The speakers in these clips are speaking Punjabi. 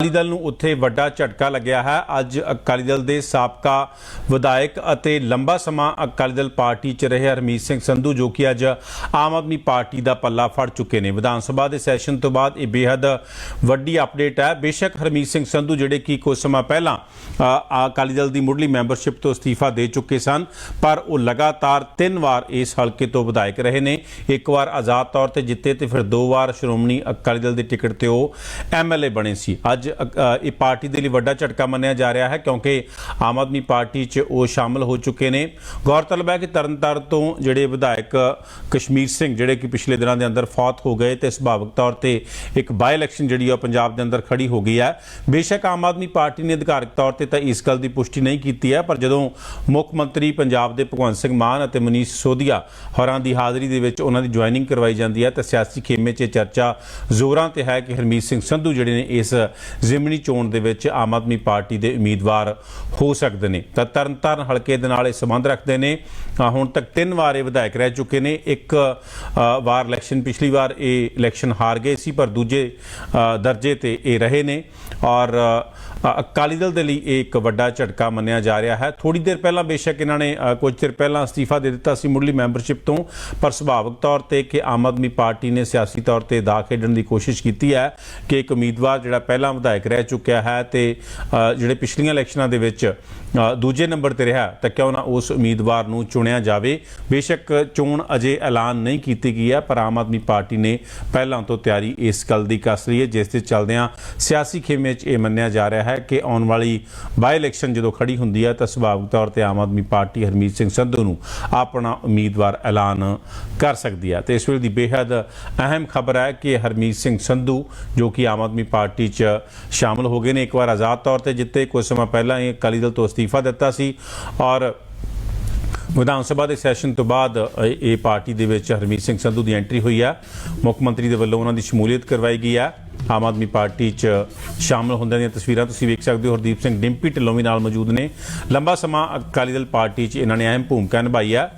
ਅਕਾਲੀ ਦਲ ਨੂੰ ਉੱਥੇ ਵੱਡਾ ਝਟਕਾ ਲੱਗਿਆ ਹੈ। ਅੱਜ ਅਕਾਲੀ ਦਲ ਦੇ ਸਾਬਕਾ ਵਿਧਾਇਕ ਅਤੇ ਲੰਬਾ ਸਮਾਂ ਅਕਾਲੀ ਦਲ ਪਾਰਟੀ 'ਚ ਰਹੇ ਹਰਮੀਤ ਸਿੰਘ ਸੰਧੂ, ਜੋ ਕਿ ਅੱਜ ਆਮ ਆਦਮੀ ਪਾਰਟੀ ਦਾ ਪੱਲਾ ਫੜ ਚੁੱਕੇ ਨੇ। ਵਿਧਾਨ ਸਭਾ ਦੇ ਸੈਸ਼ਨ ਤੋਂ ਬਾਅਦ ਇਹ ਬੇहद ਵੱਡੀ ਅਪਡੇਟ ਹੈ। ਬੇਸ਼ੱਕ ਹਰਮੀਤ ਸਿੰਘ ਸੰਧੂ, ਜਿਹੜੇ ਕਿ ਕੁਝ ਸਮਾਂ ਪਹਿਲਾਂ ਅਕਾਲੀ ਦਲ ਦੀ ਮੁੱਢਲੀ ਮੈਂਬਰਸ਼ਿਪ ਤੋਂ ਅਸਤੀਫਾ ਦੇ ਚੁੱਕੇ ਸਨ, ਪਰ ਉਹ ਲਗਾਤਾਰ ਤਿੰਨ ਵਾਰ ਇਸ ਹਲਕੇ ਤੋਂ ਵਿਧਾਇਕ ਰਹੇ ਨੇ। ਇੱਕ ਵਾਰ ਆਜ਼ਾਦ ਤੌਰ ਤੇ ਜਿੱਤੇ ਤੇ ਫਿਰ ਦੋ ਵਾਰ ਸ਼੍ਰੋਮਣੀ ਅਕਾਲੀ ਦਲ ਦੇ ਟਿਕਟ ਤੇ ਉਹ ਐਮਐਲਏ ਬਣੇ ਸੀ। ਅੱਜ ਅ, ਇਹ ਪਾਰਟੀ ਦੇ ਲਈ ਵੱਡਾ ਝਟਕਾ ਮੰਨਿਆ ਜਾ ਰਿਹਾ ਹੈ ਕਿਉਂਕਿ ਆਮ ਆਦਮੀ ਪਾਰਟੀ 'ਚ ਉਹ ਸ਼ਾਮਲ ਹੋ ਚੁੱਕੇ ਨੇ। ਗੌਰਤਲਬ ਹੈ ਕਿ ਤਰਨਤਾਰਨ ਤੋਂ ਜਿਹੜੇ ਵਿਧਾਇਕ ਕਸ਼ਮੀਰ ਸਿੰਘ ਜਿਹੜੇ ਕਿ ਪਿਛਲੇ ਦਿਨਾਂ ਦੇ ਅੰਦਰ ਫੌਤ ਹੋ ਗਏ ਤੇ ਸੁਭਾਵਿਕ ਤੌਰ ਤੇ ਇੱਕ ਬਾਈ ਇਲੈਕਸ਼ਨ ਜਿਹੜੀ ਆ ਉਹ ਪੰਜਾਬ ਦੇ ਅੰਦਰ ਖੜੀ ਹੋ ਗਈ ਹੈ। ਬੇਸ਼ੱਕ ਆਮ ਆਦਮੀ ਪਾਰਟੀ ਨੇ ਅਧਿਕਾਰਕ ਤੌਰ ਤੇ ਤਾਂ ਇਸ ਗੱਲ ਦੀ ਪੁਸ਼ਟੀ ਨਹੀਂ ਕੀਤੀ ਹੈ ਪਰ ਜਦੋਂ ਮੁੱਖ ਮੰਤਰੀ ਪੰਜਾਬ ਦੇ ਭਗਵੰਤ ਸਿੰਘ ਮਾਨ ਅਤੇ ਮਨੀਸ਼ ਸੋਧੀਆ ਹੋਰਾਂ ਦੀ ਹਾਜ਼ਰੀ ਦੇ ਵਿੱਚ ਉਹਨਾਂ ਦੀ ਜੁਆਇਨਿੰਗ ਕਰਵਾਈ ਜਾਂਦੀ ਹੈ ਤਾਂ ਸਿਆਸੀ ਖੇਮੇ 'ਚ ਇਹ ਚਰਚਾ ਜ਼ੋਰਾਂ ਤੇ ਹੈ ਕਿ ਹਰਮੀਤ ਸਿੰਘ ਸੰਧੂ ਜਿਹੜੇ ਨੇ ਇਸ ਜ਼ਿਮਨੀ ਚੋਣ ਦੇ ਵਿੱਚ ਆਮ ਆਦਮੀ ਪਾਰਟੀ ਦੇ ਉਮੀਦਵਾਰ ਹੋ ਸਕਦੇ ਨੇ। ਤਾਂ ਤਰਨਤਾਰਨ ਹਲਕੇ ਦੇ ਨਾਲ ਇਹ ਸੰਬੰਧ ਰੱਖਦੇ ਨੇ। ਹੁਣ ਤੱਕ ਤਿੰਨ ਵਾਰ ਇਹ ਵਿਧਾਇਕ ਰਹਿ ਚੁੱਕੇ ਨੇ। ਇੱਕ ਵਾਰ ਇਲੈਕਸ਼ਨ, ਪਿਛਲੀ ਵਾਰ ਇਹ ਇਲੈਕਸ਼ਨ ਹਾਰ ਗਏ ਸੀ, ਪਰ ਦੂਜੇ ਦਰਜੇ ਤੇ ਇਹ ਰਹੇ ਨੇ। ਔਰ ਅਕਾਲੀ ਦਲ ਦੇ ਲਈ ਇਹ ਇੱਕ ਵੱਡਾ ਝਟਕਾ ਮੰਨਿਆ ਜਾ ਰਿਹਾ ਹੈ। ਥੋੜੀ ਦੇਰ ਪਹਿਲਾਂ ਬੇਸ਼ੱਕ ਇਹਨਾਂ ਨੇ ਕੁਝ ਚਿਰ ਪਹਿਲਾਂ ਅਸਤੀਫਾ ਦੇ ਦਿੱਤਾ ਸੀ ਮੁੱਢਲੀ ਮੈਂਬਰਸ਼ਿਪ ਤੋਂ, ਪਰ ਸੁਭਾਵਿਕ ਤੌਰ ਤੇ ਕਿ ਆਮ ਆਦਮੀ ਪਾਰਟੀ ਨੇ ਸਿਆਸੀ ਤੌਰ ਤੇ ਦਾ ਖੇਡਣ ਦੀ ਕੋਸ਼ਿਸ਼ ਕੀਤੀ ਹੈ ਕਿ ਇੱਕ ਉਮੀਦਵਾਰ ਜਿਹੜਾ ਪਹਿਲਾਂ ਵਿਧਾਇਕ ਰਹਿ ਚੁੱਕਿਆ ਹੈ ਤੇ ਜਿਹੜੇ ਪਿਛਲੀਆਂ ਇਲੈਕਸ਼ਨਾਂ ਦੇ ਵਿੱਚ ਦੂਜੇ ਨੰਬਰ ਤੇ ਰਿਹਾ, ਤਾਂ ਕਿਉਂ ਨਾ ਉਸ ਉਮੀਦਵਾਰ ਨੂੰ ਚੁਣਿਆ ਜਾਵੇ। ਬੇਸ਼ੱਕ ਚੋਣ ਅਜੇ ਐਲਾਨ ਨਹੀਂ ਕੀਤੀ ਗਈ ਹੈ, ਪਰ ਆਮ ਆਦਮੀ ਪਾਰਟੀ ਨੇ ਪਹਿਲਾਂ ਤੋਂ ਤਿਆਰੀ ਇਸ ਗੱਲ ਦੀ ਕੱਸ ਰਹੀ ਹੈ, ਜਿਸ ਦੇ ਚੱਲਦਿਆਂ ਸਿਆਸੀ ਖੇਮੇ 'ਚ ਇਹ ਮੰਨਿਆ ਜਾ ਰਿਹਾ ਹੈ। ਕਿ ਆਉਣ ਵਾਲੀ ਬਾਈ ਇਲੈਕਸ਼ਨ ਜਦੋਂ ਖੜੀ ਹੁੰਦੀ ਹੈ ਤਾਂ ਸੁਭਾਵਿਕ ਤੌਰ ਤੇ ਆਮ ਆਦਮੀ ਪਾਰਟੀ ਹਰਮੀਤ ਸਿੰਘ ਸੰਧੂ ਨੂੰ ਆਪਣਾ ਉਮੀਦਵਾਰ ਐਲਾਨ ਕਰ ਸਕਦੀ ਹੈ। ਤੇ ਇਸ ਵੇਲੇ ਦੀ ਬੇहद ਅਹਿਮ ਖਬਰ ਹੈ ਕਿ ਹਰਮੀਤ ਸਿੰਘ ਸੰਧੂ, ਜੋ ਕਿ ਆਮ ਆਦਮੀ ਪਾਰਟੀ 'ਚ ਸ਼ਾਮਲ ਹੋ ਗਏ ਨੇ, ਇੱਕ ਵਾਰ ਆਜ਼ਾਦ ਤੌਰ ਤੇ ਜਿੱਤੇ, ਕੁਝ ਸਮਾਂ ਪਹਿਲਾਂ ਇਹ ਅਕਾਲੀ ਦਲ ਤੋਂ ਅਸਤੀਫਾ ਦਿੱਤਾ ਸੀ ਔਰ ਵਿਧਾਨ ਸਭਾ ਦੇ ਸੈਸ਼ਨ ਤੋਂ ਬਾਅਦ ਇਹ ਇਹ ਪਾਰਟੀ ਦੇ ਵਿੱਚ ਹਰਮੀਤ ਸਿੰਘ ਸੰਧੂ ਦੀ ਐਂਟਰੀ ਹੋਈ ਹੈ। ਮੁੱਖ ਮੰਤਰੀ ਦੇ ਵੱਲੋਂ ਉਹਨਾਂ ਦੀ ਸ਼ਮੂਲੀਅਤ ਕਰਵਾਈ ਗਈ ਹੈ। ਆਮ ਆਦਮੀ ਪਾਰਟੀ 'ਚ ਸ਼ਾਮਲ ਹੁੰਦਿਆਂ ਦੀਆਂ ਤਸਵੀਰਾਂ ਤੁਸੀਂ ਵੇਖ ਸਕਦੇ ਹੋ। ਹਰਦੀਪ ਸਿੰਘ ਡਿੰਪੀ ਢਿੱਲੋਂ ਵੀ ਨਾਲ ਮੌਜੂਦ ਨੇ। ਲੰਬਾ ਸਮਾਂ ਅਕਾਲੀ ਦਲ ਪਾਰਟੀ 'ਚ ਇਹਨਾਂ ਨੇ ਅਹਿਮ ਭੂਮਿਕਾ ਨਿਭਾਈ ਹੈ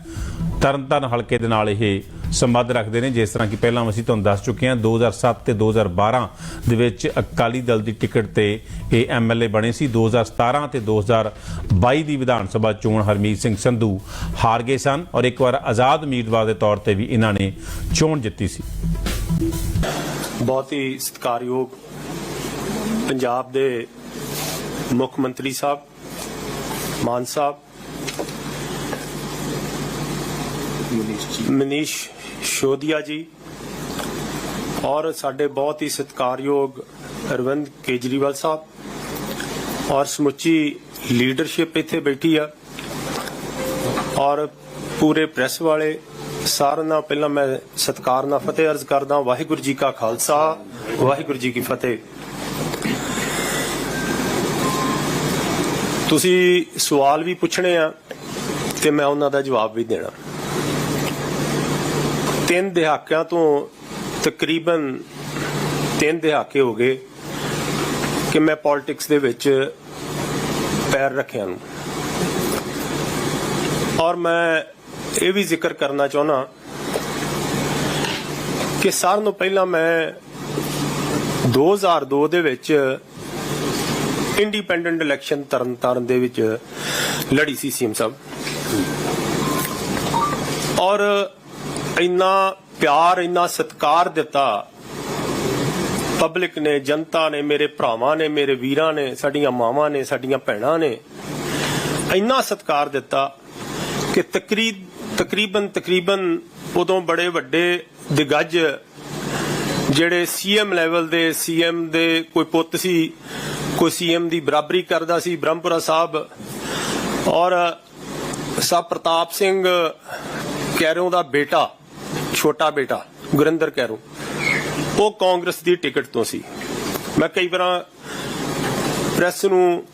ਤਰਨਤਾਰਨ ਹਲਕੇ ਦੇ ਨਾਲ ਇਹ ਸੰਬੰਧ ਰੱਖਦੇ ਨੇ, ਜਿਸ ਤਰ੍ਹਾਂ ਕਿ ਪਹਿਲਾਂ ਅਸੀਂ ਤੁਹਾਨੂੰ ਦੱਸ ਚੁੱਕੇ ਹਾਂ 2007 ਤੇ 2012 ਦੇ ਵਿੱਚ ਅਕਾਲੀ ਦਲ ਦੀ ਟਿਕਟ ਤੇ ਇਹ ਐਮਐਲਏ ਬਣੇ ਸੀ। 2017 ਤੇ 2022 ਦੀ ਵਿਧਾਨ ਸਭਾ ਚੋਣ ਹਰਮੀਤ ਸਿੰਘ ਸੰਧੂ ਹਾਰ ਗਏ ਸਨ ਔਰ ਇੱਕ ਵਾਰ ਆਜ਼ਾਦ ਉਮੀਦਵਾਰ ਦੇ ਤੌਰ ਤੇ ਵੀ ਇਹਨਾਂ ਨੇ ਚੋਣ ਜਿੱਤੀ ਸੀ। ਬਹੁਤ ਹੀ ਸਤਿਕਾਰਯੋਗ ਪੰਜਾਬ ਦੇ ਮੁੱਖ ਮੰਤਰੀ ਸਾਹਿਬ, ਮਾਨ ਸਾਹਿਬ, ਮਨੀਸ਼ ਸ਼ੋਦੀਆ ਜੀ ਔਰ ਸਾਡੇ ਬਹੁਤ ਹੀ ਸਤਿਕਾਰਯੋਗ ਅਰਵਿੰਦ ਕੇਜਰੀਵਾਲ ਸਾਹਿਬ ਔਰ ਸਮੁੱਚੀ ਲੀਡਰਸ਼ਿਪ ਇੱਥੇ ਬੈਠੀ ਆ ਔਰ ਪੂਰੇ ਪ੍ਰੈਸ ਵਾਲੇ ਸਾਰਿਆਂ ਨਾਲ ਪਹਿਲਾਂ ਮੈਂ ਸਤਿਕਾਰ ਨਾਲ ਫਤਿਹ ਅਰਜ਼ ਕਰਦਾ ਵਾਹਿਗੁਰੂ ਜੀ ਕਾ ਖਾਲਸਾ, ਵਾਹਿਗੁਰੂ ਜੀ ਕੀ ਫਤਿਹ। ਤੁਸੀਂ ਸਵਾਲ ਵੀ ਪੁੱਛਣੇ ਆ ਤੇ ਮੈਂ ਉਹਨਾਂ ਦਾ ਜਵਾਬ ਵੀ ਦੇਣਾ। ਤਿੰਨ ਦਹਾਕਿਆਂ ਤੋਂ ਤਕਰੀਬਨ ਤਿੰਨ ਦਹਾਕੇ ਹੋ ਗਏ ਕਿ ਮੈਂ ਪੋਲਿਟਿਕਸ ਦੇ ਵਿੱਚ ਪੈਰ ਰੱਖਿਆ ਨੂੰ। ਔਰ ਮੈਂ ਇਹ ਵੀ ਜ਼ਿਕਰ ਕਰਨਾ ਚਾਹੁੰਦਾ ਕਿ ਸਾਰਿਆਂ ਨੂੰ ਪਹਿਲਾਂ ਮੈਂ 2002 ਦੇ ਵਿੱਚ ਇੰਡੀਪੈਂਡੈਂਟ ਇਲੈਕਸ਼ਨ ਤਰਨਤਾਰਨ ਦੇ ਵਿੱਚ ਲੜੀ ਸੀ ਸੀਐਮ ਸਾਹਿਬ। ਔਰ ਇੰਨਾ ਪਿਆਰ, ਇੰਨਾ ਸਤਿਕਾਰ ਦਿੱਤਾ ਪਬਲਿਕ ਨੇ, ਜਨਤਾ ਨੇ, ਮੇਰੇ ਭਰਾਵਾਂ ਨੇ, ਮੇਰੇ ਵੀਰਾਂ ਨੇ, ਸਾਡੀਆਂ ਮਾਵਾਂ ਨੇ, ਸਾਡੀਆਂ ਭੈਣਾਂ ਨੇ ਇੰਨਾ ਸਤਿਕਾਰ ਦਿੱਤਾ ਕਿ ਤਕਰੀਬ ਤਕਰੀਬਨ ਤਕਰੀਬਨ ਉਦੋਂ ਬੜੇ ਵੱਡੇ ਦਿਗੱਜ ਜਿਹੜੇ ਸੀਐਮ ਲੈਵਲ ਦੇ ਸੀਐਮ ਦੇ ਕੋਈ ਪੁੱਤ ਸੀ, ਕੋਈ ਸੀਐਮ ਦੀ ਬਰਾਬਰੀ ਕਰਦਾ ਸੀ, ਬ੍ਰਹਮਪੁਰਾ ਸਾਹਿਬ। ਔਰ ਸਾਹਿਬ ਪ੍ਰਤਾਪ ਸਿੰਘ ਕੈਰੋਂ ਦਾ ਬੇਟਾ, ਛੋਟਾ ਬੇਟਾ, ਗੁਰਿੰਦਰ ਕੈਰੋਂ, ਉਹ ਕਾਂਗਰਸ ਦੀ ਟਿਕਟ ਤੋਂ ਸੀ। ਮੈਂ ਕਈ ਵਾਰਾਂ ਪ੍ਰੈਸ ਨੂੰ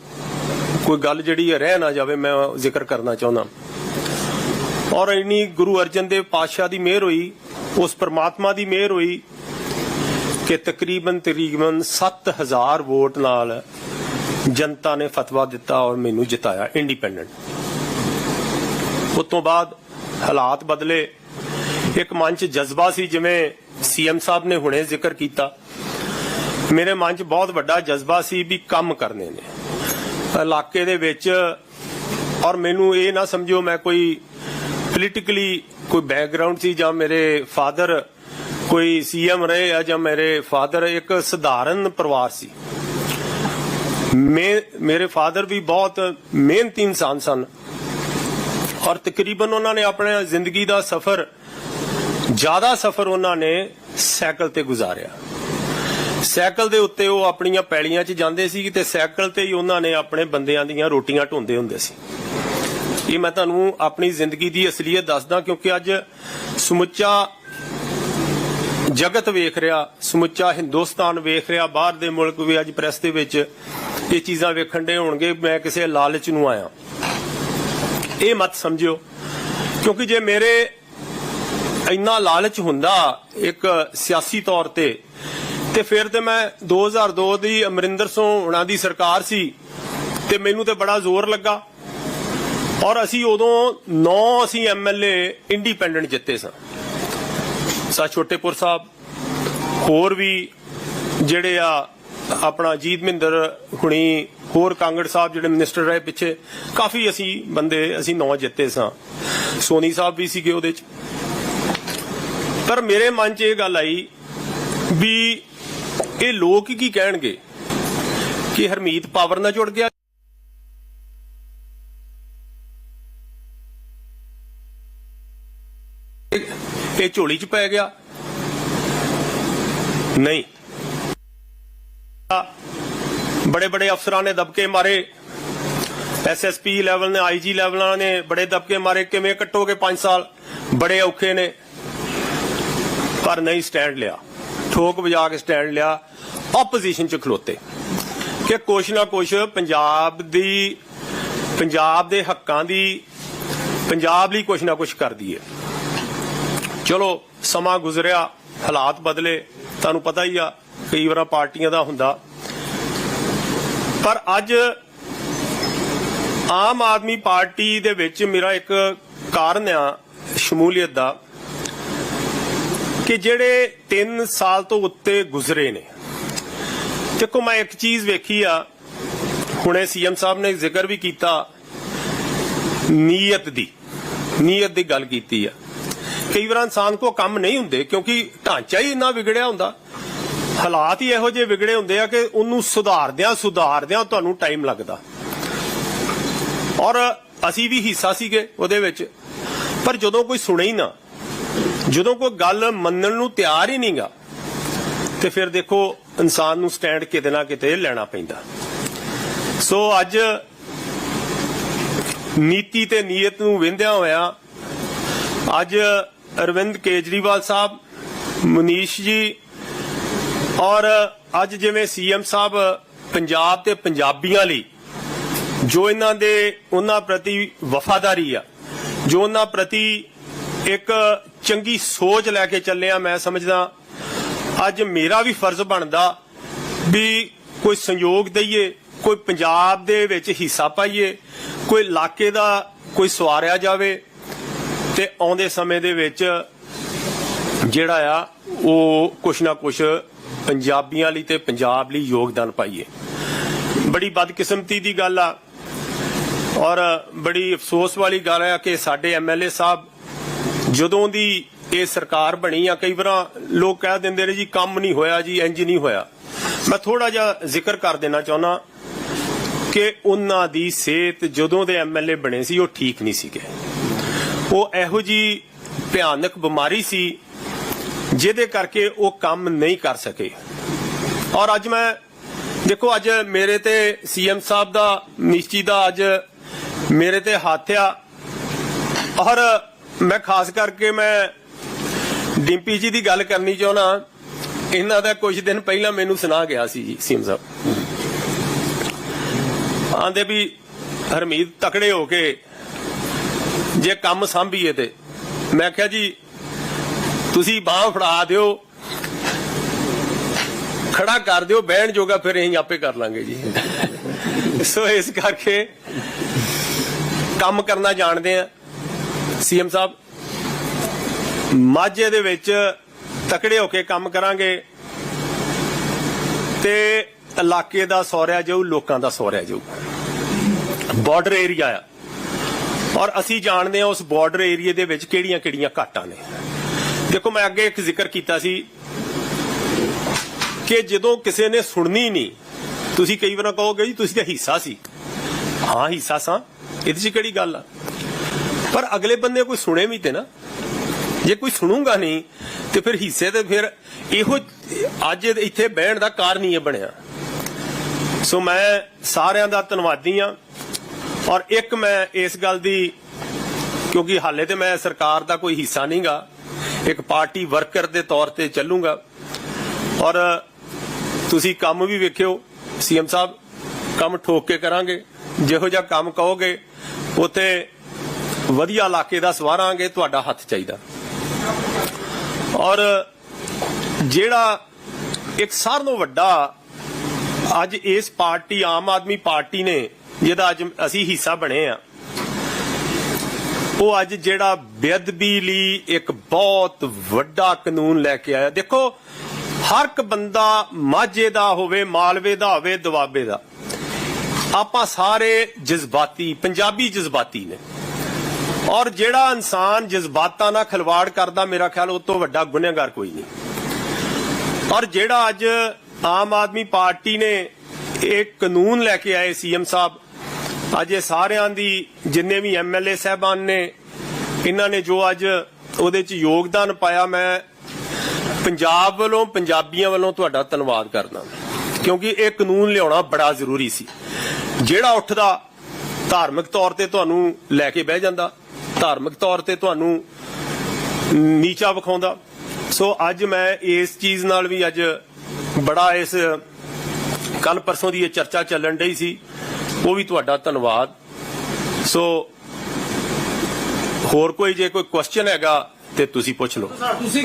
ਕੋਈ ਗੱਲ ਜਿਹੜੀ ਰਹਿ ਨਾ ਜਾਵੇ, ਮੈਂ ਜ਼ਿਕਰ ਕਰਨਾ ਚਾਹੁੰਦਾ। ਔਰ ਇੰਨੀ ਗੁਰੂ ਅਰਜਨ ਦੇਵ ਪਾਤਸ਼ਾਹ ਦੀ ਮਿਹਰ ਹੋਈ, ਉਸ ਪ੍ਰਮਾਤਮਾ ਦੀ ਮਿਹਰ ਹੋਈ ਕਿ ਤਕਰੀਬਨ ਤਕਰੀਬਨ 7000 ਵੋਟ ਨਾਲ ਜਨਤਾ ਨੇ ਫਤਵਾ ਦਿੱਤਾ ਔਰ ਮੈਨੂੰ ਜਿਤਾਇਆ ਇੰਡੀਪੈਂਡੈਂਟ ਉਸ ਤੋਂ ਬਾਅਦ ਹਾਲਾਤ ਬਦਲੇ। ਇੱਕ ਮਨ ਚ ਜਜ਼ਬਾ ਸੀ ਜਿਵੇਂ ਸੀਐਮ ਸਾਹਿਬ ਨੇ ਹੁਣੇ ਜ਼ਿਕਰ ਕੀਤਾ। ਮੇਰੇ ਮਨ 'ਚ ਬਹੁਤ ਵੱਡਾ ਜਜ਼ਬਾ ਸੀ ਵੀ ਕੰਮ ਕਰਨੇ ਨੇ। ਇਲਾਕੇ ਦੇ ਵਿੱਚ ਔਰ ਮੈਨੂੰ ਇਹ ਨਾ ਸਮਝੋ ਮੈਂ ਕੋਈ ਪੋਲੀਟੀਕਲੀ ਕੋਈ ਬੈਕਗ੍ਰਾਉਂਡ ਸੀ ਜਾਂ ਮੇਰੇ ਫਾਦਰ ਕੋਈ ਸੀਐਮ ਰਹੇ ਆ ਜਾਂ ਮੇਰੇ ਫਾਦਰ ਇੱਕ ਸਧਾਰਨ ਪਰਿਵਾਰ ਸੀ। ਮੇ, ਮੇਰੇ ਫਾਦਰ ਵੀ ਬਹੁਤ ਮਿਹਨਤੀ ਇਨਸਾਨ ਸਨ ਔਰ ਤਕਰੀਬਨ ਉਹਨਾਂ ਨੇ ਆਪਣੇ ਜ਼ਿੰਦਗੀ ਦਾ ਸਫ਼ਰ, ਜ਼ਿਆਦਾ ਸਫ਼ਰ ਉਹਨਾਂ ਨੇ ਸਾਈਕਲ ਤੇ ਗੁਜ਼ਾਰਿਆ। ਸਾਈਕਲ ਦੇ ਉੱਤੇ ਉਹ ਆਪਣੀਆਂ ਪੈਲੀਆਂ 'ਚ ਜਾਂਦੇ ਸੀ ਤੇ ਸਾਈਕਲ ਤੇ ਹੀ ਉਹਨਾਂ ਨੇ ਆਪਣੇ ਬੰਦਿਆਂ ਦੀਆਂ ਰੋਟੀਆਂ ਢੋਂਦੇ ਹੁੰਦੇ ਸੀ। ਇਹ ਮੈਂ ਤੁਹਾਨੂੰ ਆਪਣੀ ਜ਼ਿੰਦਗੀ ਦੀ ਅਸਲੀਅਤ ਦੱਸਦਾ ਕਿਉਂਕਿ ਅੱਜ ਸਮੁੱਚਾ ਜਗਤ ਵੇਖ ਰਿਹਾ, ਸਮੁੱਚਾ ਹਿੰਦੁਸਤਾਨ ਵੇਖ ਰਿਹਾ, ਬਾਹਰ ਦੇ ਮੁਲਕ ਵੀ ਅੱਜ ਪ੍ਰੈਸ ਦੇ ਵਿੱਚ ਇਹ ਚੀਜ਼ਾਂ ਵੇਖਣ ਦੇ ਹੋਣਗੇ, ਮੈਂ ਕਿਸੇ ਲਾਲਚ ਨੂੰ ਆਇਆ। ਇਹ ਮਤ ਸਮਝਿਓ, ਕਿਉਂਕਿ ਜੇ ਮੇਰੇ ਇੰਨਾ ਲਾਲਚ ਹੁੰਦਾ ਇੱਕ ਸਿਆਸੀ ਤੌਰ ਤੇ ਤੇ ਫਿਰ ਤੇ ਮੈਂ 2002 ਦੀ ਅਮਰਿੰਦਰ ਸਿੰਘ ਹੁਣਾਂ ਦੀ ਸਰਕਾਰ ਸੀ, ਤੇ ਮੈਨੂੰ ਤੇ ਬੜਾ ਜ਼ੋਰ ਲੱਗਾ। ਔਰ ਅਸੀਂ ਉਦੋਂ 9 ਅਸੀਂ ਐਮਐਲਏ ਇੰਡੀਪੈਂਡੈਂਟ ਜਿੱਤੇ ਸਾਂ। ਸਾ ਛੋਟੇਪੁਰ ਸਾਹਿਬ, ਹੋਰ ਵੀ ਜਿਹੜੇ ਆ ਆਪਣਾ ਜੀਤ ਮਹਿੰਦਰ ਹੁਣੀ, ਹੋਰ ਕਾਂਗੜ ਸਾਹਿਬ ਜਿਹੜੇ ਮਿਨਿਸਟਰ ਰਹੇ ਪਿੱਛੇ, ਕਾਫੀ ਅਸੀਂ ਬੰਦੇ, ਅਸੀਂ ਨੌ ਜਿੱਤੇ ਸਾਂ। ਸੋਨੀ ਸਾਹਿਬ ਵੀ ਸੀਗੇ ਉਹਦੇ ਚ। ਪਰ ਮੇਰੇ ਮਨ 'ਚ ਇਹ ਗੱਲ ਆਈ ਵੀ ਇਹ ਲੋਕ ਕੀ ਕਹਿਣਗੇ ਕਿ ਹਰਮੀਤ ਪਾਵਰ ਨਾਲ ਜੁੜ ਗਿਆ? ਇਹ- ਝੋਲੀ 'ਚ ਪੈ ਗਿਆ? ਨਹੀਂ। ਬੜੇ ਬੜੇ ਅਫਸਰਾਂ ਨੇ ਦਬਕੇ ਮਾਰੇ। ਐਸਐਸਪੀ ਲੈਵਲ ਨੇ ਆਈਜੀ ਲੈਵਲਾਂ ਨੇ ਬੜੇ ਦਬਕੇ ਮਾਰੇ। ਕਿਵੇਂ ਕੱਟੋਗੇ 5 ਸਾਲ? ਬੜੇ ਔਖੇ ਨੇ। ਪਰ ਨਹੀਂ ਸਟੈਂਡ ਲਿਆ। ਠੋਕ ਵਜਾ ਕੇ ਸਟੈਂਡ ਲਿਆ। ਆਪੋਜੀਸ਼ਨ ਚ ਖਲੋਤੇ। ਕਿ ਕੁਛ ਨਾ ਕੁਛ ਪੰਜਾਬ ਦੀ, ਪੰਜਾਬ ਦੇ ਹੱਕਾਂ ਦੀ, ਪੰਜਾਬ ਲਈ ਕੁਛ ਨਾ ਕੁਛ ਕਰਦੀ ਹੈ ਚਲੋ, ਸਮਾਂ ਗੁਜ਼ਰਿਆ, ਹਾਲਾਤ ਬਦਲੇ, ਤੁਹਾਨੂੰ ਪਤਾ ਹੀ ਆ, ਕਈ ਵਾਰ ਪਾਰਟੀਆਂ ਦਾ ਹੁੰਦਾ। ਪਰ ਅੱਜ ਆਮ ਆਦਮੀ ਪਾਰਟੀ ਦੇ ਵਿੱਚ ਮੇਰਾ ਇੱਕ ਕਾਰਨ ਆ, ਸ਼ਮੂਲੀਅਤ ਦਾ, ਕਿ ਜਿਹੜੇ 3 ਸਾਲ ਤੋਂ ਉੱਤੇ ਗੁਜ਼ਰੇ ਨੇ। ਦੇਖੋ, ਮੈਂ ਇੱਕ ਚੀਜ਼ ਵੇਖੀ ਆ, ਹੁਣੇ ਸੀਐਮ ਸਾਹਿਬ ਨੇ ਜ਼ਿਕਰ ਵੀ ਕੀਤਾ, ਨੀਅਤ ਦੀ ਨੀਅਤ ਦੀ ਗੱਲ ਕੀਤੀ ਆ। ਕਈ ਵਾਰ ਇਨਸਾਨ ਕੋ ਕੰਮ ਨਹੀਂ ਹੁੰਦੇ, ਕਿਉਂਕਿ ਢਾਂਚਾ ਹੀ ਇੰਨਾ ਵਿਗੜਿਆ ਹੁੰਦਾ। ਹਾਲਾਤ ਹੀ ਇਹੋ ਜਿਹੇ ਵਿਗੜੇ ਹੁੰਦੇ ਆ ਕਿ ਉਹਨੂੰ ਸੁਧਾਰਦਿਆਂ ਸੁਧਾਰਦਿਆਂ ਤੁਹਾਨੂੰ ਟਾਈਮ ਲੱਗਦਾ। ਔਰ ਅਸੀਂ ਵੀ ਹਿੱਸਾ ਸੀਗੇ ਉਹਦੇ ਵਿੱਚ, ਪਰ ਜਦੋਂ ਕੋਈ ਸੁਣੇ ਹੀ ਨਾ, ਜਦੋਂ ਕੋਈ ਗੱਲ ਮੰਨਣ ਨੂੰ ਤਿਆਰ ਹੀ ਨਹੀਂਗਾ, ਤੇ ਫਿਰ ਦੇਖੋ ਇਨਸਾਨ ਨੂੰ ਸਟੈਂਡ ਕਿਤੇ ਨਾ ਕਿਤੇ ਲੈਣਾ ਪੈਂਦਾ। ਸੋ ਅੱਜ ਨੀਤੀ ਤੇ ਨੀਅਤ ਨੂੰ ਵਿੰਦਿਆ ਹੋਇਆ, ਅੱਜ ਅਰਵਿੰਦ ਕੇਜਰੀਵਾਲ ਸਾਹਿਬ, ਮਨੀਸ਼ ਜੀ ਔਰ ਅੱਜ ਜਿਵੇਂ ਸੀਐਮ ਸਾਹਿਬ ਪੰਜਾਬ ਤੇ ਪੰਜਾਬੀਆਂ ਲਈ ਜੋ ਇਹਨਾਂ ਦੇ ਉਹਨਾਂ ਪ੍ਰਤੀ ਵਫਾਦਾਰੀ ਆ, ਜੋ ਉਹਨਾਂ ਪ੍ਰਤੀ ਇੱਕ ਚੰਗੀ ਸੋਚ ਲੈ ਕੇ ਚੱਲਿਆ ਮੈਂ ਸਮਝਦਾ, ਅੱਜ ਮੇਰਾ ਵੀ ਫਰਜ਼ ਬਣਦਾ ਵੀ ਕੋਈ ਸੰਯੋਗ ਦਈਏ, ਕੋਈ ਪੰਜਾਬ ਦੇ ਵਿੱਚ ਹਿੱਸਾ ਪਾਈਏ, ਕੋਈ ਇਲਾਕੇ ਦਾ ਕੋਈ ਸਵਾਰਿਆ ਜਾਵੇ ਤੇ ਆਉਂਦੇ ਸਮੇਂ ਦੇ ਵਿੱਚ ਜਿਹੜਾ ਆ, ਉਹ ਕੁਛ ਨਾ ਕੁਛ ਪੰਜਾਬੀਆਂ ਲਈ ਤੇ ਪੰਜਾਬ ਲਈ ਯੋਗਦਾਨ ਪਾਈਏ। ਬੜੀ ਬਦਕਿਸਮਤੀ ਦੀ ਗੱਲ ਆ ਔਰ ਬੜੀ ਅਫਸੋਸ ਵਾਲੀ ਗੱਲ ਆ ਕਿ ਸਾਡੇ ਐਮਐਲਏ ਸਾਹਿਬ ਜਦੋਂ ਦੀ ਇਹ ਸਰਕਾਰ ਬਣੀ ਆ, ਕਈ ਵਾਰ ਲੋਕ ਕਹਿ ਦਿੰਦੇ ਨੇ ਜੀ, ਕੰਮ ਨਹੀਂ ਹੋਇਆ ਜੀ ਇੰਜ ਨਹੀਂ ਹੋਇਆ। ਮੈਂ ਥੋੜਾ ਜਿਹਾ ਜ਼ਿਕਰ ਕਰ ਦੇਣਾ ਚਾਹੁੰਦਾ ਕਿ ਉਹਨਾਂ ਦੀ ਸਿਹਤ ਜਦੋਂ ਦੇ ਐਮਐਲਏ ਬਣੇ ਸੀ, ਉਹ ਠੀਕ ਨਹੀਂ ਸੀਗੇ। ਉਹ ਇਹੋ ਜੀ ਭਿਆਨਕ ਬਿਮਾਰੀ ਸੀ ਜਿਹਦੇ ਕਰਕੇ ਉਹ ਕੰਮ ਨਹੀਂ ਕਰ ਸਕੇ। ਔਰ ਅੱਜ ਮੈਂ, ਦੇਖੋ ਅੱਜ ਮੇਰੇ ਤੇ ਸੀਐਮ ਸਾਹਿਬ ਦਾ ਨਿਸ਼ਚੀ ਦਾ ਅੱਜ ਮੇਰੇ ਤੇ ਹੱਥ ਆ। ਔਰ ਮੈਂ ਖਾਸ ਕਰਕੇ ਮੈਂ ਡਿੰਪੀ ਜੀ ਦੀ ਗੱਲ ਕਰਨੀ ਚਾਹੁੰਦਾ ਇਹਨਾਂ ਦਾ ਕੁਝ ਦਿਨ ਪਹਿਲਾਂ ਮੈਨੂੰ ਸੁਣਾ ਗਿਆ ਸੀ ਜੀ ਸੀਐਮ ਸਾਹਿਬ। ਆਂਦੇ ਵੀ ਹਰਮੀਤ ਤਕੜੇ ਹੋ ਕੇ ਜੇ ਕੰਮ ਸੰਭੀਏ ਤੇ। ਮੈਂ ਕਿਹਾ ਜੀ, ਤੁਸੀਂ ਬਾਹ ਫੜਾ ਦਿਓ, ਖੜਾ ਕਰ ਦਿਓ, ਬਹਿਣ ਜੋਗਾ ਫਿਰ ਅਸੀਂ ਆਪੇ ਕਰ ਲਾਂਗੇ ਜੀ। ਸੋ ਇਸ ਕਰਕੇ ਕੰਮ ਕਰਨਾ ਜਾਣਦੇ ਆ। ਸੀਐਮ ਸਾਹਿਬ, ਮਾਝੇ ਦੇ ਵਿੱਚ ਤਕੜੇ ਹੋ ਕੇ ਕੰਮ ਕਰਾਂਗੇ ਤੇ ਇਲਾਕੇ ਦਾ ਸੌਰਿਆ ਜਾਊ, ਲੋਕਾਂ ਦਾ ਸੌਰਿਆ ਜਾਊ। ਬਾਰਡਰ ਏਰੀਆ ਆ। ਔਰ ਅਸੀਂ ਜਾਣਦੇ ਹਾਂ ਉਸ ਬਾਰਡਰ ਏਰੀਏ ਦੇ ਵਿੱਚ ਕਿਹੜੀਆਂ ਕਿਹੜੀਆਂ ਘਾਟਾਂ ਨੇ। ਦੇਖੋ, ਮੈਂ ਅੱਗੇ ਇੱਕ ਜ਼ਿਕਰ ਕੀਤਾ ਸੀ ਕਿ ਜਦੋਂ ਕਿਸੇ ਨੇ ਸੁਣਨੀ ਨਹੀਂ, ਤੁਸੀਂ ਕਈ ਵਾਰ ਕਹੋਗੇ ਜੀ, ਤੁਸੀਂ ਤਾਂ ਹਿੱਸਾ ਸੀ। ਹਾਂ, ਹਿੱਸਾ ਸਾਂ, ਇਹਦੇ 'ਚ ਕਿਹੜੀ ਗੱਲ ਆ? ਪਰ ਅਗਲੇ ਬੰਦੇ ਕੋਈ ਸੁਣੇ ਵੀ ਤੇ ਨਾ। ਜੇ ਕੋਈ ਸੁਣੂਗਾ ਨਹੀਂ, ਤੇ ਫਿਰ ਹਿੱਸੇ ਤੇ ਫਿਰ ਇਹੋ ਅੱਜ ਇੱਥੇ ਬਹਿਣ ਦਾ ਕਾਰਨ ਹੀ ਇਹ ਬਣਿਆ। ਸੋ ਮੈਂ ਸਾਰਿਆਂ ਦਾ ਧੰਨਵਾਦੀ ਆ ਔਰ ਇੱਕ ਮੈਂ ਇਸ ਗੱਲ ਦੀ, ਕਿਉਂਕਿ ਹਾਲੇ ਤੇ ਮੈਂ ਸਰਕਾਰ ਦਾ ਕੋਈ ਹਿੱਸਾ ਨਹੀਂਗਾ, ਇੱਕ ਪਾਰਟੀ ਵਰਕਰ ਦੇ ਤੌਰ ਤੇ ਚੱਲੂਗਾ। ਔਰ ਤੁਸੀਂ ਕੰਮ ਵੀ ਵੇਖਿਓ, ਸੀਐਮ ਸਾਹਿਬ, ਕੰਮ ਠੋਕ ਕੇ ਕਰਾਂਗੇ। ਜਿਹੋ ਜਿਹਾ ਕੰਮ ਕਹੋਗੇ, ਉਥੇ ਵਧੀਆ ਇਲਾਕੇ ਦਾ ਸਵਾਰਾਂਗੇ, ਤੁਹਾਡਾ ਹੱਥ ਚਾਹੀਦਾ। ਔਰ ਜਿਹੜਾ ਇੱਕ ਸਾਰ ਨੂੰ ਵੱਡਾ ਅੱਜ ਇਸ ਪਾਰਟੀ, ਆਮ ਆਦਮੀ ਪਾਰਟੀ ਨੇ ਜਿਹਦਾ ਅੱਜ ਅਸੀਂ ਹਿੱਸਾ ਬਣੇ ਆ। ਉਹ ਅੱਜ ਜਿਹੜਾ ਬੇਅਦਬੀ ਲਈ ਇੱਕ ਬਹੁਤ ਵੱਡਾ ਕਾਨੂੰਨ ਲੈ ਕੇ ਆਇਆ। ਦੇਖੋ, ਹਰ ਇੱਕ ਬੰਦਾ ਮਾਝੇ ਦਾ ਹੋਵੇ, ਮਾਲਵੇ ਦਾ ਹੋਵੇ, ਦੁਆਬੇ ਦਾ। ਆਪਾਂ ਸਾਰੇ ਜਜ਼ਬਾਤੀ, ਪੰਜਾਬੀ ਜਜ਼ਬਾਤੀ ਨੇ। ਔਰ ਜਿਹੜਾ ਇਨਸਾਨ ਜਜ਼ਬਾਤਾਂ ਨਾਲ ਖਿਲਵਾੜ ਕਰਦਾ, ਮੇਰਾ ਖਿਆਲ ਉਹ ਤੋਂ ਵੱਡਾ ਗੁਨਹਗਾਰ ਕੋਈ ਨਹੀਂ। ਔਰ ਜਿਹੜਾ ਅੱਜ ਆਮ ਆਦਮੀ ਪਾਰਟੀ ਨੇ ਇਹ ਕਾਨੂੰਨ ਲੈ ਕੇ ਆਏ ਸੀਐਮ ਸਾਹਿਬ ਅੱਜ ਇਹ ਸਾਰਿਆਂ ਦੀ ਜਿੰਨੇ ਵੀ ਐਮਐਲਏ ਸਹਿਬਾਨ ਨੇ, ਇਹਨਾਂ ਨੇ ਜੋ ਅੱਜ ਉਹਦੇ ਚ ਯੋਗਦਾਨ ਪਾਇਆ, ਮੈਂ ਪੰਜਾਬ ਵੱਲੋਂ, ਪੰਜਾਬੀਆਂ ਵੱਲੋਂ ਤੁਹਾਡਾ ਧੰਨਵਾਦ ਕਰਦਾ ਕਿਉਂਕਿ ਇਹ ਕਾਨੂੰਨ ਲਿਆਉਣਾ ਬੜਾ ਜ਼ਰੂਰੀ ਸੀ। ਜਿਹੜਾ ਉੱਠਦਾ, ਧਾਰਮਿਕ ਤੌਰ ਤੇ ਤੁਹਾਨੂੰ ਲੈ ਕੇ ਬਹਿ ਜਾਂਦਾ, ਧਾਰਮਿਕ ਤੌਰ ਤੇ ਤੁਹਾਨੂੰ ਨੀਚਾ ਵਿਖਾਉਂਦਾ। ਸੋ ਅੱਜ ਮੈਂ ਇਸ ਚੀਜ਼ ਨਾਲ ਵੀ ਅੱਜ ਬੜਾ ਇਸ ਕੱਲ ਪਰਸੋਂ ਦੀ ਇਹ ਚਰਚਾ ਚੱਲਣ ਡਈ ਸੀ। ਉਹ ਵੀ ਤੁਹਾਡਾ ਧੰਨਵਾਦ। ਸੋ ਹੋਰ ਕੋਈ ਜੇ ਕੋਈ ਕੁਐਸਚਨ ਹੈਗਾ ਤੇ ਤੁਸੀਂ ਪੁੱਛ ਲਓ। ਤੁਸੀਂ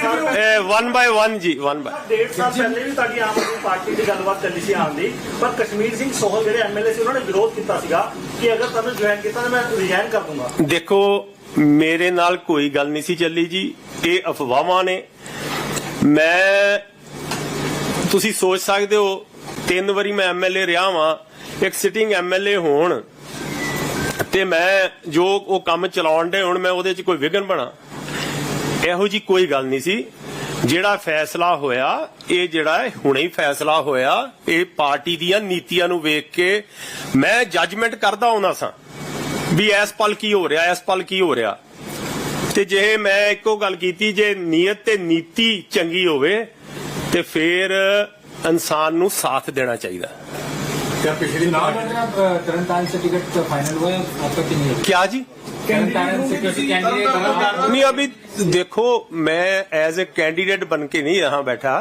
ਸਾਲ ਇਹ 1 ਬਾਈ 1 ਜੀ 1 ਬਾਈ ਡੇਢ ਸਾਲ ਪਹਿਲੇ ਵੀ ਤੁਹਾਡੀ ਆਮ ਆਦਮੀ ਪਾਰਟੀ ਦੀ ਗੱਲਬਾਤ ਚੱਲੀ ਸੀ ਆਉਣ ਦੀ ਪਰ ਕਸ਼ਮੀਰ ਸਿੰਘ ਸੋਹਲ ਜਿਹੜੇ ਐਮਐਲਏ ਸੀ ਉਹਨਾਂ ਨੇ ਵਿਰੋਧ ਕੀਤਾ ਸੀਗਾ ਕਿ ਅਗਰ ਤੁਹਾਨੂੰ ਜੁਆਇਨ ਕੀਤਾ ਤਾਂ ਮੈਂ ਰਿਜ਼ਾਈਨ ਕਰ ਦੂੰਗਾ। ਦੇਖੋ ਮੇਰੇ ਨਾਲ ਕੋਈ ਗੱਲ ਨਹੀਂ ਸੀ ਚੱਲੀ ਜੀ ਇਹ ਅਫਵਾਹਾਂ ਨੇ। ਮੈਂ ਤੁਸੀਂ ਸੋਚ ਸਕਦੇ ਹੋ ਤਿੰਨ ਵਾਰੀ ਮੈਂ ਐਮਐਲਏ ਰਿਹਾ ਵਾਂ ਇੱਕ ਸਿਟਿੰਗ ਐਮਐਲਏ ਹੋਣ ਤੇ ਮੈਂ ਜੋ ਉਹ ਕੰਮ ਚਲਾਉਣ ਦੇ ਹੁਣ, ਮੈਂ ਉਹਦੇ 'ਚ ਕੋਈ ਵਿਘਨ ਬਣਾ। ਇਹੋ ਜੀ ਕੋਈ ਗੱਲ ਨਹੀਂ ਸੀ। ਜਿਹੜਾ ਫੈਸਲਾ ਹੋਇਆ, ਇਹ ਜਿਹੜਾ ਹੈ, ਹੁਣੇ ਹੀ ਫੈਸਲਾ ਹੋਇਆ, ਇਹ ਪਾਰਟੀ ਦੀਆਂ ਨੀਤੀਆਂ ਨੂੰ ਵੇਖ ਕੇ ਮੈਂ ਜੱਜਮੈਂਟ ਕਰਦਾ ਹੁੰਦਾ ਸਾਂ ਵੀ ਇਸ ਪਲ ਕੀ ਹੋ ਰਿਹਾ, ਇਸ ਪਲ ਕੀ ਹੋ ਰਿਹਾ। ਤੇ ਜੇ ਮੈਂ ਇੱਕੋ ਗੱਲ ਕੀਤੀ, ਜੇ ਨੀਅਤ ਤੇ ਨੀਤੀ ਚੰਗੀ ਹੋਵੇ, ਤੇ ਫਿਰ ਇਨਸਾਨ ਨੂੰ ਸਾਥ ਦੇਣਾ ਚਾਹੀਦਾ। क्या पिछली तरन तरनतारन से टिकट फाइनल हुआ है आपका कि नहीं ਕਿਆ ਜੀ तरनतारन से किसी कैंडिडेट नहीं अभी देखो मैं एज ए कैंडिडेट बन के नहीं यहाँ बैठा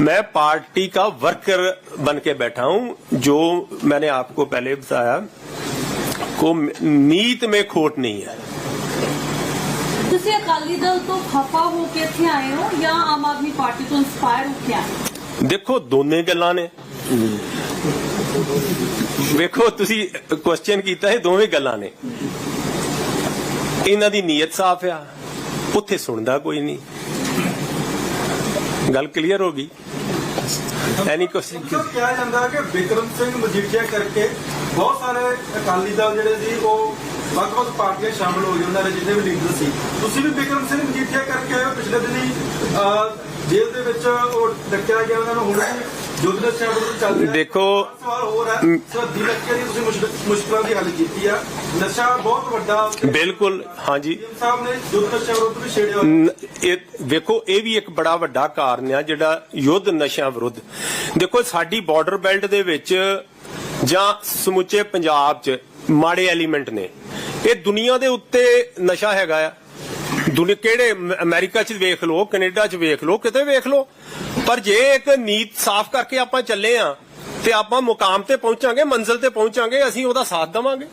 मैं पार्टी का वर्कर बन के बैठा हूँ जो मैंने आपको पहले बताया को नीत में खोट नहीं है ਤੁਸੀਂ ਅਕਾਲੀ ਦਲ ਤੋਂ ਖਫਾ ਹੋ ਕੇ ਇੱਥੇ ਆਏ ਹੋ ਜਾਂ ਆਮ ਆਦਮੀ ਪਾਰਟੀ ਤੋਂ ਇਨਸਪਾਇਰ ਹੋ ਕੇ ਆਏ ਹੋ ਦੇਖੋ ਦੋਨੇ ਗੱਲਾਂ ਨੇ ਵੇਖੋ ਤੁਸੀਂ ਕੁਐਸਚਨ ਕੀਤਾ ਇਹ ਦੋਵੇਂ ਗੱਲਾਂ ਨੇ। ਇਹਨਾਂ ਦੀ ਨੀਅਤ ਸਾਫ਼ ਆ ਉੱਥੇ ਸੁਣਦਾ ਕੋਈ ਨਹੀਂ। ਗੱਲ ਕਲੀਅਰ ਹੋ ਗਈ। ਐਨੀ ਕੁਐਸਚਨ ਕਿਹਾ ਜਾਂਦਾ ਕਿ ਵਿਕਰਮ ਸਿੰਘ ਮਜੀਠੀਆ ਕਰਕੇ ਬਹੁਤ ਸਾਰੇ ਅਕਾਲੀ ਦਲ ਜਿਹੜੇ ਸੀ ਉਹ ਵੱਖ-ਵੱਖ ਪਾਰਟੀਆਂ ਸ਼ਾਮਲ ਹੋ ਗਏ ਉਹਨਾਂ ਦੇ ਜਿੰਨੇ ਵੀ ਲੀਡਰ ਸੀ। ਤੁਸੀਂ ਵੀ ਵਿਕਰਮ ਸਿੰਘ ਮਜੀਠੀਆ ਕਰਕੇ ਪਿਛਲੇ ਦਿਨੀ ਅਹ, ਜੇਲ੍ਹ ਦੇ ਵਿੱਚ ਉਹ ਡੱਕਿਆ ਗਿਆ ਉਹਨਾਂ ਨੂੰ ਹੁਣ ਵੀ ਦੇਖੋ, ਸਵਾਲ ਹੋਰ ਹੈ। ਸਰਦੀ ਲੱਗੇ ਦੀ ਤੁਸੀਂ ਮੁਸ਼ਕਿਲ- ਮੁਸ਼ਕਿਲਾਂ ਦੀ ਹੱਲ ਕੀਤੀ ਆ ਨਸ਼ਾ ਬਹੁਤ ਵੱਡਾ ਬਿਲਕੁਲ ਹਾਂਜੀ। ਸੀਐਮ ਸਾਹਿਬ ਨੇ ਯੁੱਧ ਨਸ਼ਾ ਵਿਰੁੱਧ ਵੀ ਛੇੜਿਆ ਹੋਇਆ। ਨ- ਇਹ ਵੇਖੋ ਇਹ ਵੀ ਇੱਕ ਬੜਾ ਵੱਡਾ ਕਾਰਨ ਆ ਜਿਹੜਾ ਯੁੱਧ ਨਸ਼ਿਆਂ ਵਿਰੁੱਧ। ਦੇਖੋ ਸਾਡੀ ਬਾਰਡਰ ਬੈਲਟ ਦੇ ਵਿੱਚ ਜਾਂ ਸਮੁੱਚੇ ਪੰਜਾਬ 'ਚ ਮਾੜੇ ਐਲੀਮੈਂਟ ਨੇ। ਇਹ ਦੁਨੀਆ ਦੇ ਉੱਤੇ ਨਸ਼ਾ ਹੈਗਾ ਆ। ਦੁਨੀਆ ਕਿਹੜੇ ਅਮ- ਅਮਰੀਕਾ 'ਚ ਵੇਖ ਲਓ, ਕੈਨੇਡਾ 'ਚ ਵੇਖ ਲਓ, ਕਿਤੇ ਵੇਖ ਲਓ। ਪਰ ਜੇ ਇੱਕ ਨੀਤ ਸਾਫ਼ ਕਰਕੇ ਆਪਾਂ ਚੱਲੇ ਆ ਤੇ ਆਪਾਂ ਮੁਕਾਮ ਤੇ ਪਹੁੰਚਾਂਗੇ, ਮੰਜ਼ਿਲ ਤੇ ਪਹੁੰਚਾਂਗੇ, ਅਸੀਂ ਉਹਦਾ ਸਾਥ ਦੇਵਾਂਗੇ।